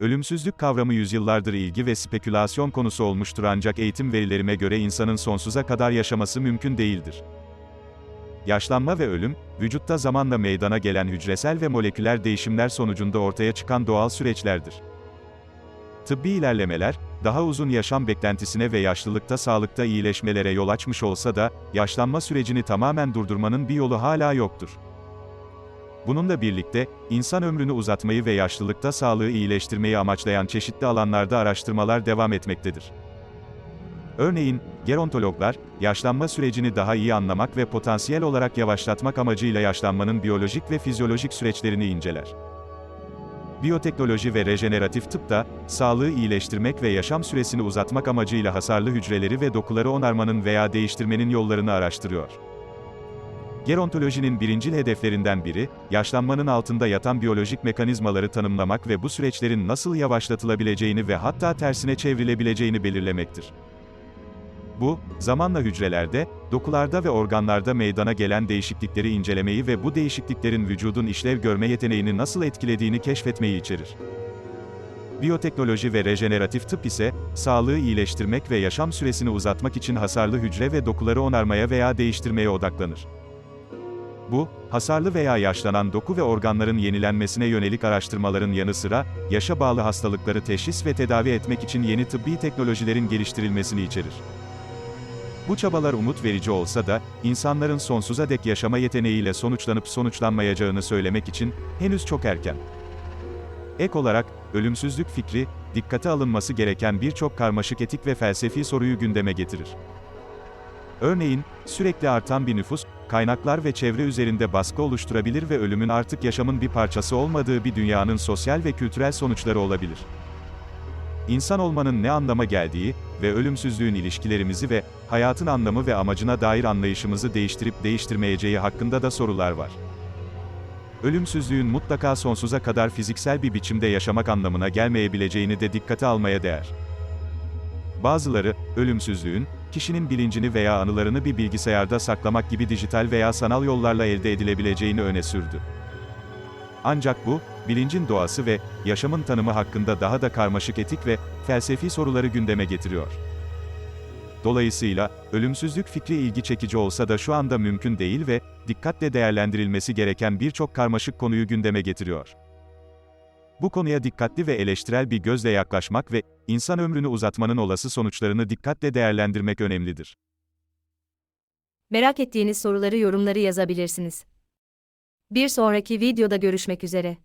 Ölümsüzlük kavramı yüzyıllardır ilgi ve spekülasyon konusu olmuştur ancak eğitim verilerime göre insanın sonsuza kadar yaşaması mümkün değildir. Yaşlanma ve ölüm, vücutta zamanla meydana gelen hücresel ve moleküler değişimler sonucunda ortaya çıkan doğal süreçlerdir. Tıbbi ilerlemeler, daha uzun yaşam beklentisine ve yaşlılıkta sağlıkta iyileşmelere yol açmış olsa da, yaşlanma sürecini tamamen durdurmanın bir yolu hala yoktur. Bununla birlikte, insan ömrünü uzatmayı ve yaşlılıkta sağlığı iyileştirmeyi amaçlayan çeşitli alanlarda araştırmalar devam etmektedir. Örneğin, gerontologlar, yaşlanma sürecini daha iyi anlamak ve potansiyel olarak yavaşlatmak amacıyla yaşlanmanın biyolojik ve fizyolojik süreçlerini inceler. Biyoteknoloji ve rejeneratif tıp da, sağlığı iyileştirmek ve yaşam süresini uzatmak amacıyla hasarlı hücreleri ve dokuları onarmanın veya değiştirmenin yollarını araştırıyor. Gerontolojinin birincil hedeflerinden biri, yaşlanmanın altında yatan biyolojik mekanizmaları tanımlamak ve bu süreçlerin nasıl yavaşlatılabileceğini ve hatta tersine çevrilebileceğini belirlemektir. Bu, zamanla hücrelerde, dokularda ve organlarda meydana gelen değişiklikleri incelemeyi ve bu değişikliklerin vücudun işlev görme yeteneğini nasıl etkilediğini keşfetmeyi içerir. Biyoteknoloji ve rejeneratif tıp ise, sağlığı iyileştirmek ve yaşam süresini uzatmak için hasarlı hücre ve dokuları onarmaya veya değiştirmeye odaklanır. Bu, hasarlı veya yaşlanan doku ve organların yenilenmesine yönelik araştırmaların yanı sıra, yaşa bağlı hastalıkları teşhis ve tedavi etmek için yeni tıbbi teknolojilerin geliştirilmesini içerir. Bu çabalar umut verici olsa da, insanların sonsuza dek yaşama yeteneğiyle sonuçlanıp sonuçlanmayacağını söylemek için, henüz çok erken. Ek olarak, ölümsüzlük fikri, dikkate alınması gereken birçok karmaşık etik ve felsefi soruyu gündeme getirir. Örneğin, sürekli artan bir nüfus, kaynaklar ve çevre üzerinde baskı oluşturabilir ve ölümün artık yaşamın bir parçası olmadığı bir dünyanın sosyal ve kültürel sonuçları olabilir. İnsan olmanın ne anlama geldiği ve ölümsüzlüğün ilişkilerimizi ve hayatın anlamı ve amacına dair anlayışımızı değiştirip değiştirmeyeceği hakkında da sorular var. Ölümsüzlüğün mutlaka sonsuza kadar fiziksel bir biçimde yaşamak anlamına gelmeyebileceğini de dikkate almaya değer. Bazıları, ölümsüzlüğün, kişinin bilincini veya anılarını bir bilgisayarda saklamak gibi dijital veya sanal yollarla elde edilebileceğini öne sürdü. Ancak bu, bilincin doğası ve yaşamın tanımı hakkında daha da karmaşık etik ve felsefi soruları gündeme getiriyor. Dolayısıyla, ölümsüzlük fikri ilgi çekici olsa da şu anda mümkün değil ve dikkatle değerlendirilmesi gereken birçok karmaşık konuyu gündeme getiriyor. Bu konuya dikkatli ve eleştirel bir gözle yaklaşmak ve insan ömrünü uzatmanın olası sonuçlarını dikkatle değerlendirmek önemlidir. Merak ettiğiniz soruları yorumları yazabilirsiniz. Bir sonraki videoda görüşmek üzere.